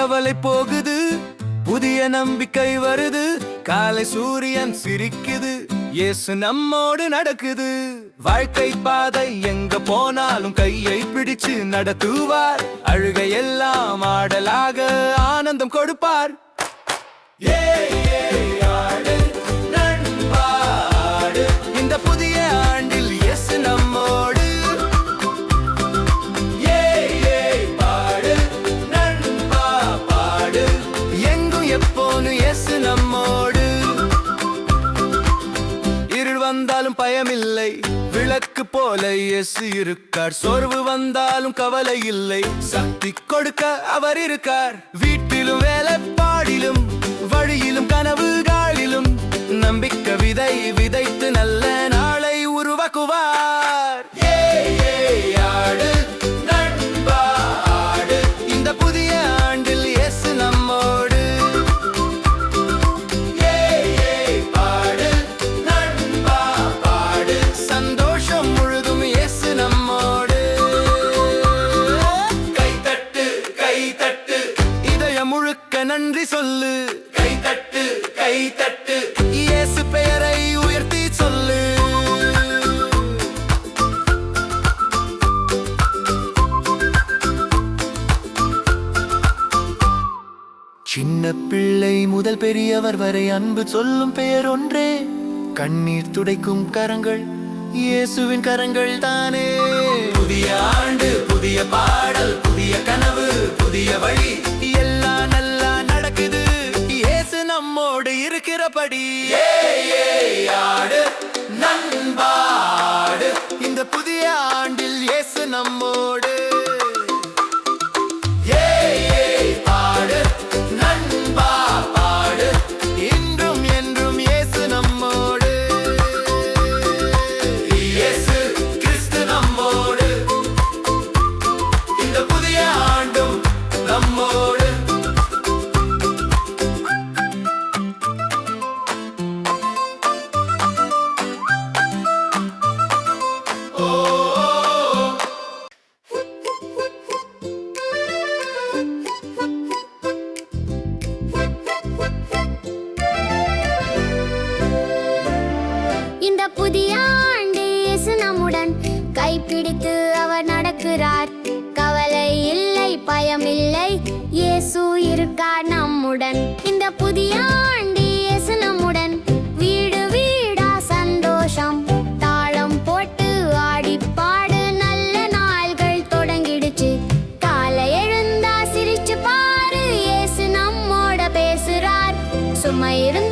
கவலை போகுது. புதிய நம்பிக்கை வருது. காலை சூரியன் சிரிக்குது. இயேசு நம்மோடு நடக்குது. வாழ்க்கை பாதை எங்க போனாலும் கையை பிடிச்சு நடத்துவார். அழுகை எல்லாம் ஆடலாக ஆனந்தம் கொடுப்பார். ஏ ஆடல். போல இயேசு இருக்கார் சோர்வு வந்தாலும் கவலை இல்லை. சக்தி கொடுக்க அவர் இருக்கார். வீட்டிலும் வேலைப்பாடிலும் வழியிலும் கனவுகளிலும் நம்பிக்கை விதை விதைத்து நல்ல நாளை உருவாக்குவார். கணவர் வரை அன்பு சொல்லும் பெயர் ஒன்றே கண்ணீர் துடைக்கும் கரங்கள் இயேசுவின் கரங்கள் தானே. புதிய ஆண்டு புதிய பாடல் புதிய கனவு புதிய வழி. எல்லாம் நல்லா நடக்குது. இயேசு நம்மோடு இருக்கிறபடி. நண்பாடு. இந்த புதிய ஆண்டில் இயேசு நம்மோடு. Ayrın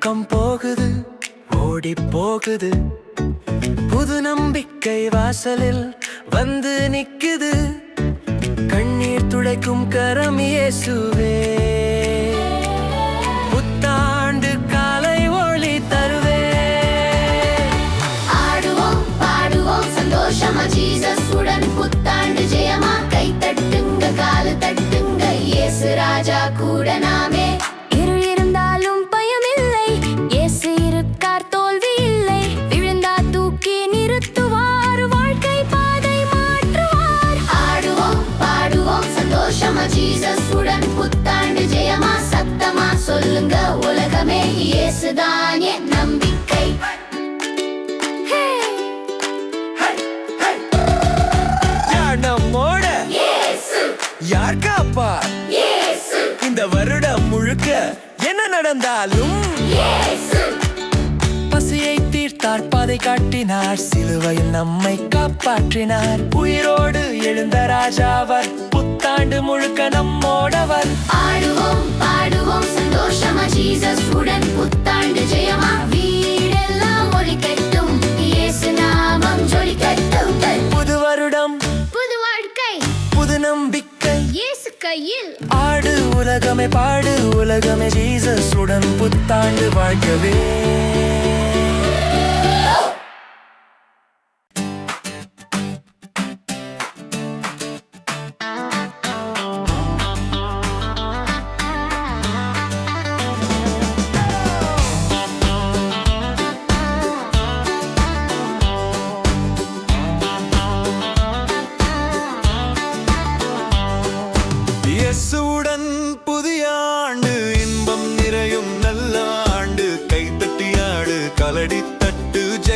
பக்கம் போகுது ஓடி போகுது. புது நம்பிக்கை வாசலில் வந்து நிக்குது. கண்ணீர் துடைக்கும் கரம் இயேசுவே. புத்தாண்டு காலை ஒளி தருவே. ஆடுவோம் பாடுவோம் சந்தோஷமா ஜீசஸ் உடன் புத்தாண்டு ஜெயமா. கை தட்டுங்க காலு தட்டுங்க ராஜா கூட நாமே. காட்டினார் சிலுவையில் நம்மை காப்பாற்றினார். உயிரோடு எழுந்த ராஜாவர். புத்தாண்டு முழுக்க நம்மோடவர். ஆடுவோம் பாடுவோம் சந்தோஷமா ஜீசஸ் உடன் புத்தாண்டு ஜெயமா. வீடெல்லாம் ஒலிக்கட்டும் இயேசு நாமம் ஜொலிக்கட்டும். புது வருடம் புது வாழ்க்கை புது நம்பிக்கை. இயேசு கையில். ஆடு உலகமே பாடு உலகமே ஜீசஸ் உடன் புத்தாண்டு வாழ்க்கவே.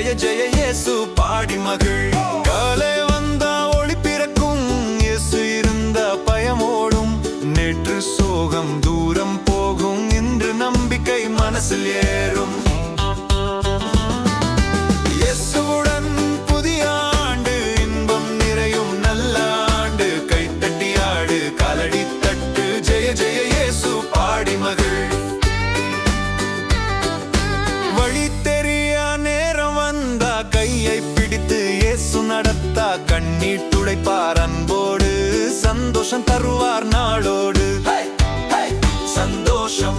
ஜெய ஜெய இயேசு பாடி மகள் காலை வந்தா ஒளி பிறக்கும் இயேசு இருந்த பயமோடும். நேற்று சோகம் தூரம் போகும் இன்று நம்பிக்கை மனசில் ஏற சந்தோஷம் தருவார் நாளோடு. சந்தோஷம்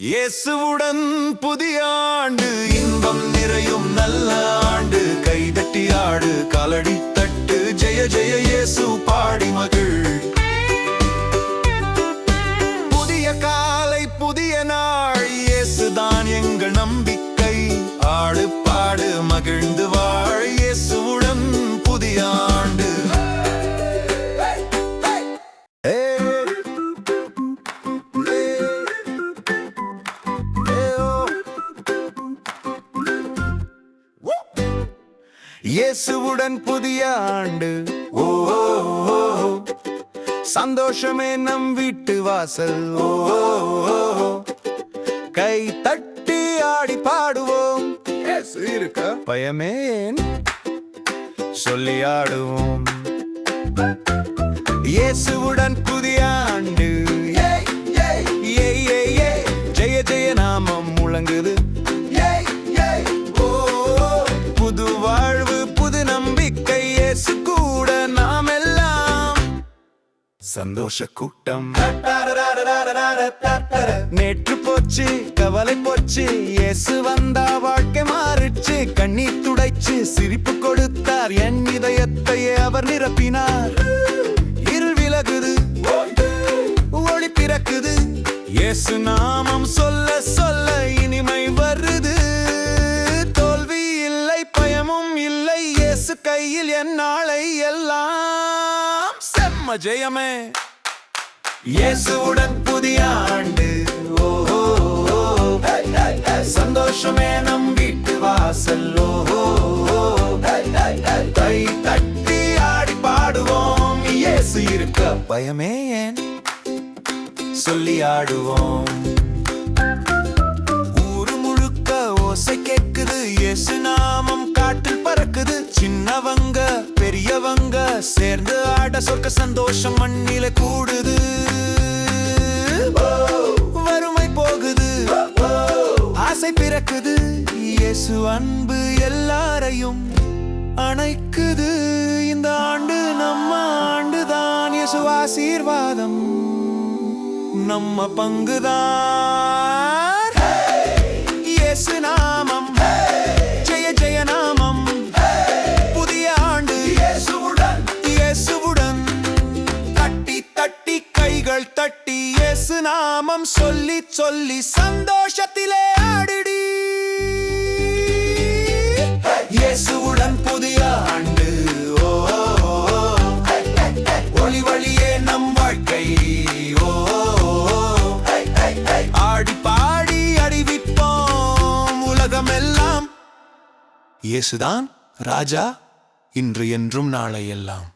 இயேசுவுடன் புதிய ஆண்டு இன்பம் நிறையும் நல்ல ஆண்டு கைதட்டி ஆடு காலடி தட்டு ஜெய ஜெய இயேசு பாடி மகிழ். இயேசுவுடன் புதிய ஆண்டு. ஓ. சந்தோஷமே நம் வீட்டு வாசல். ஓ. கை தட்டி ஆடி பாடுவோம். இருக்க பயமே ஏன்? சொல்லி ஆடுவோம். இயேசுவுடன் புதிய ஆண்டு. சந்தோஷ கூட்டம் நேற்று போச்சு கவலை போச்சு இயேசு வந்தா வாழ்க்கை மாறிச்சு கண்ணீர் துடைச்சு சிரிப்பு கொடுத்தார் என் இதயத்தையே அவர் நிரப்பினார். இருள் விலகுது ஒளி பிறக்குது இயேசு நாமம் சொல்ல சொல்ல இனிமை வருது. தோல்வி இல்லை பயமும் இல்லை இயேசு கையில் என் நாளை எல்லாம் செம்ம ஜெயமே. இயேசுவுடன் புதிய ஆண்டு. சந்தோஷமே நம் வீட்டு வாசல். கை தட்டி ஆடி பாடுவோம். இயேசு இருக்க பயமே ஏன்? சொல்லி ஆடுவோம். ஊரு முழுக்க ஓசை கேக்குது. இயேசு நாமம் காட்டில் பறக்குது. சின்னவங்க பெரியவங்க சேர்ந்து ஆட சொர்க்க சந்தோஷம் மண்ணில கூடுது. வறுமை போகுது. ஆசை பிறக்குது. இயேசு அன்பு எல்லாரையும் அணைக்குது. இந்த ஆண்டு நம்ம ஆண்டுதான் இயேசு ஆசீர்வாதம். நம்ம பங்குதான். சொல்லி சந்தோஷத்திலே ஆடிடி இயேசுவுடன் புதிய ஆண்டு ஓ. ஒளி வழியே நம் வாழ்க்கை ஓ. ஆடி பாடி அறிவிப்போம் உலகமெல்லாம் இயேசுதான் ராஜா இன்று என்றும் நாளை எல்லாம்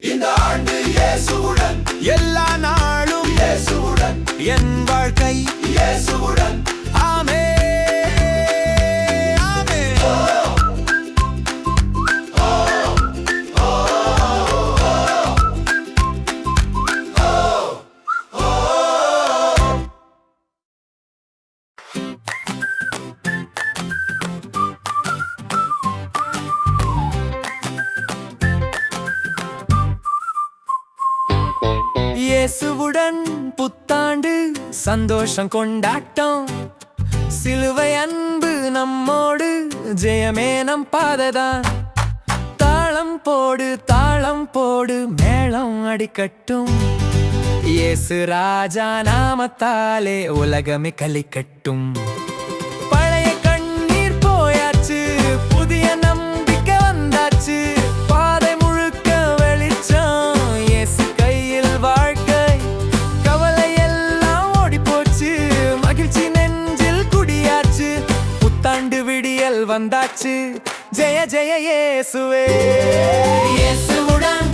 இந்த ஆண்டு இயேசுவுடன் எல்லா நாளும் இயேசுவுடன். என் வாழ்க்கை இயேசுவுடன். ஆமே ஆமே சந்தோஷம் கொண்டாட்டம் சிலுவை அன்பு நம்மோடு ஜெயமே நம் பாததான். தாளம் போடு தாளம் போடு மேளம் அடிக்கட்டும். இயேசு ராஜா நாமத்தாலே உலகமே கலிக்கட்டும். வந்தாச்சு. ஜெய ஜெய இயேசுவே இயேசுவுடன்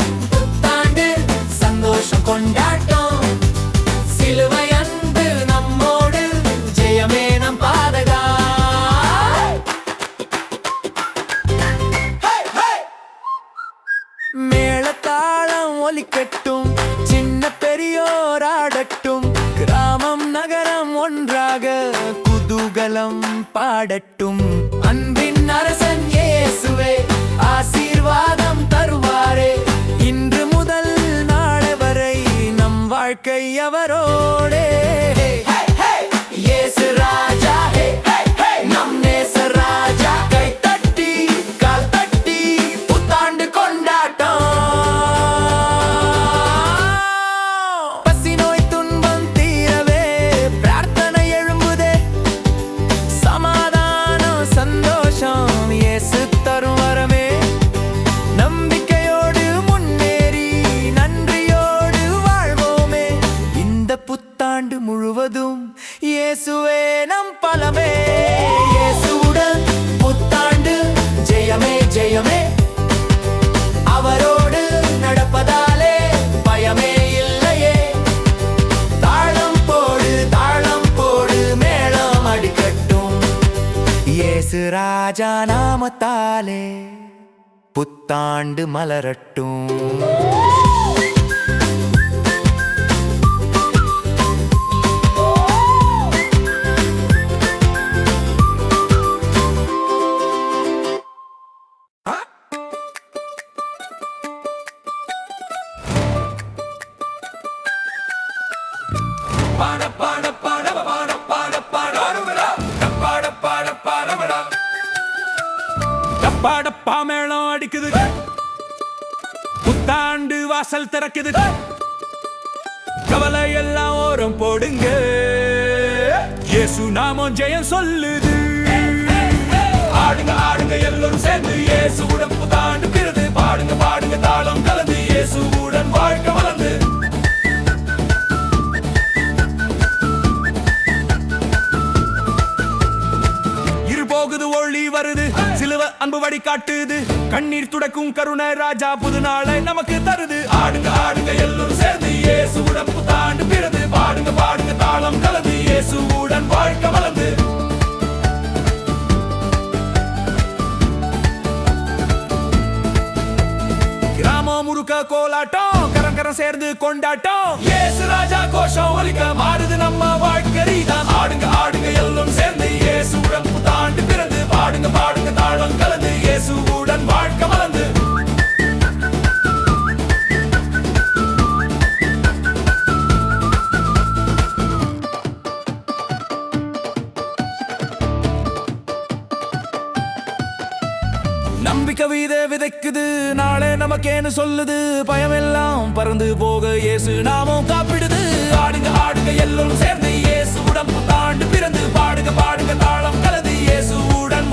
ராஜா நாமத்தாலே புத்தாண்டு மலரட்டும். டப்பாடப்பா மேளம் அடிக்குது. புத்தாண்டு வாசல் திறக்குது. கவலை எல்லாம் ஓரம் போடுங்க. இயேசு நாமம் ஜெயம் சொல்லுது. ஆடுங்க ஆடுங்க எல்லோரும் சேர்ந்து இயேசுவுடன் புத்தாண்டு பிறகு பாடுங்க பாடுங்க தாளம் கலந்து இயேசுவுடன் வாழ்க்கை ஒளி வருது. சிலுவ அன்பு வழி காட்டுது. கண்ணீர் துடைக்கும் கருணை ராஜா புது நாளை நமக்கு தருது. ஆடுங்க ஆடுங்க எல்லோரும் சேர்ந்து இயேசுவுடன் புத்தாண்டு பிறந்து. பாடுங்க பாடுங்க தாளம் கலந்து இயேசுவுடன் வாழ்க்கை வளர்ந்து. கிராமம் முழுக்க கோலாட்டம். எல்லாரும் சேர்ந்து கொண்டாட்டம். இயேசு ராஜா கோஷம் ஒலிக்க மாறுது நம்ம வாழ்க்கை தான் ஆடுங்க ஆடுங்க எல்லோரும் சேர்ந்து இயேசுவுடன் புத்தாண்டு பிறந்து பாடுங்க பாடுங்க தாழம் கலந்து இயேசுவுடன் வாழ்க்கை மலர்ந்து நம்பிக்கை வீத விதைக்குது. நாளே நமக்கேன்னு சொல்லுது. பயமெல்லாம் பறந்து போக இயேசு நாமும் காப்பிடுது. ஆடுங்க ஆடுங்க எல்லோரும் சேர்ந்து ஏசு உடம்பு தாண்டு பிறந்து. பாடுங்க பாடுங்க தாளம் கலந்து இயேசு உடன்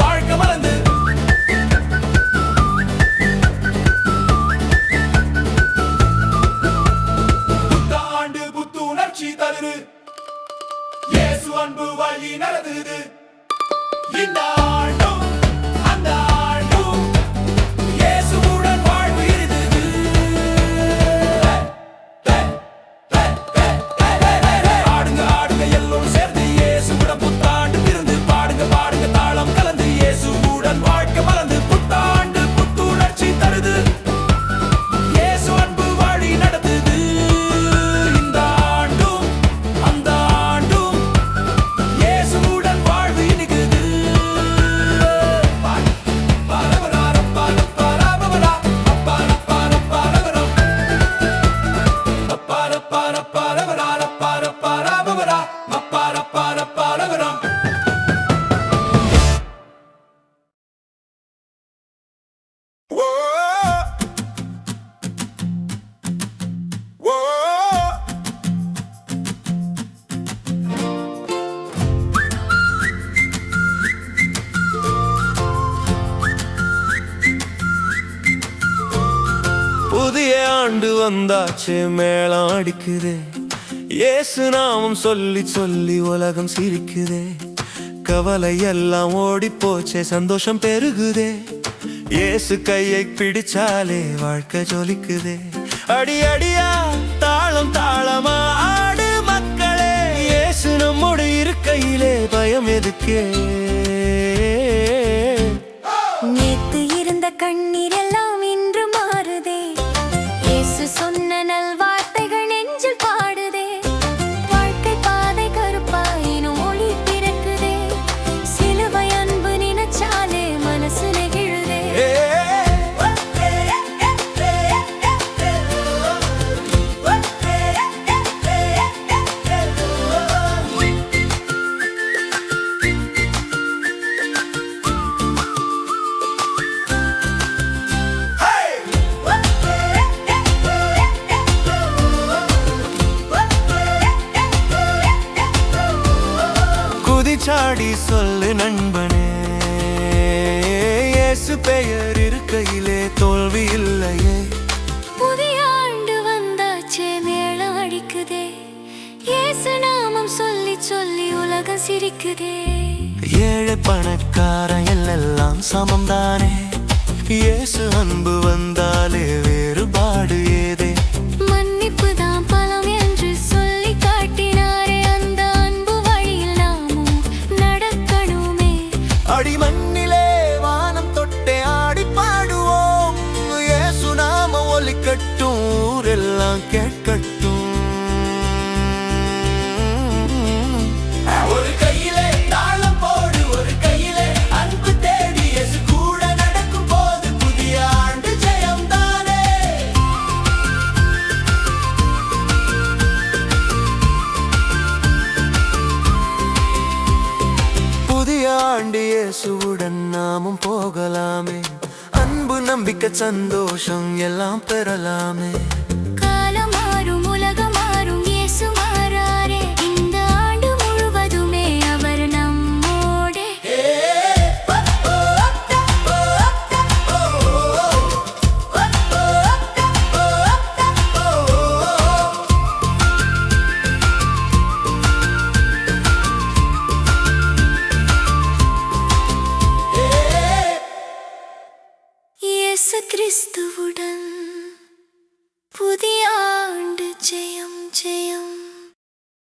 ஆண்டு வந்தாச்சு மேளம் அடிக்குதே. இயேசு நாமம் சொல்லி சொல்லி உலகம் சிரிக்குதே. கவலை எல்லாம் ஓடி போச்சே சந்தோஷம் பெருகுதே. இயேசு கையை பிடிச்சாலே வாழ்க்கை ஜொலிக்குதே. அடி அடியா தாளம் தாளமா ஆடு மக்களே. இயேசு நம்மோடு இருக்கையிலே பயம் எதுக்கே? நேத்து இருந்த கண்ணீர் குதிச்சாடி சொல்லு நண்பனே. இயேசு பெயர் இருக்கையிலே தோல்வி இல்லையே. புதிய ஆண்டு வந்தாச்சே மேளம் அடிக்குதே. இயேசு நாமம் சொல்லி சொல்லி உலகம் சிரிக்குதே. ஏழை பணக்காரன் எல்லாம் சமம் தானே இயேசு அன்பு வந்தாலே நம்பிக்கை சந்தோஷம் எல்லாம் பெறலாமே.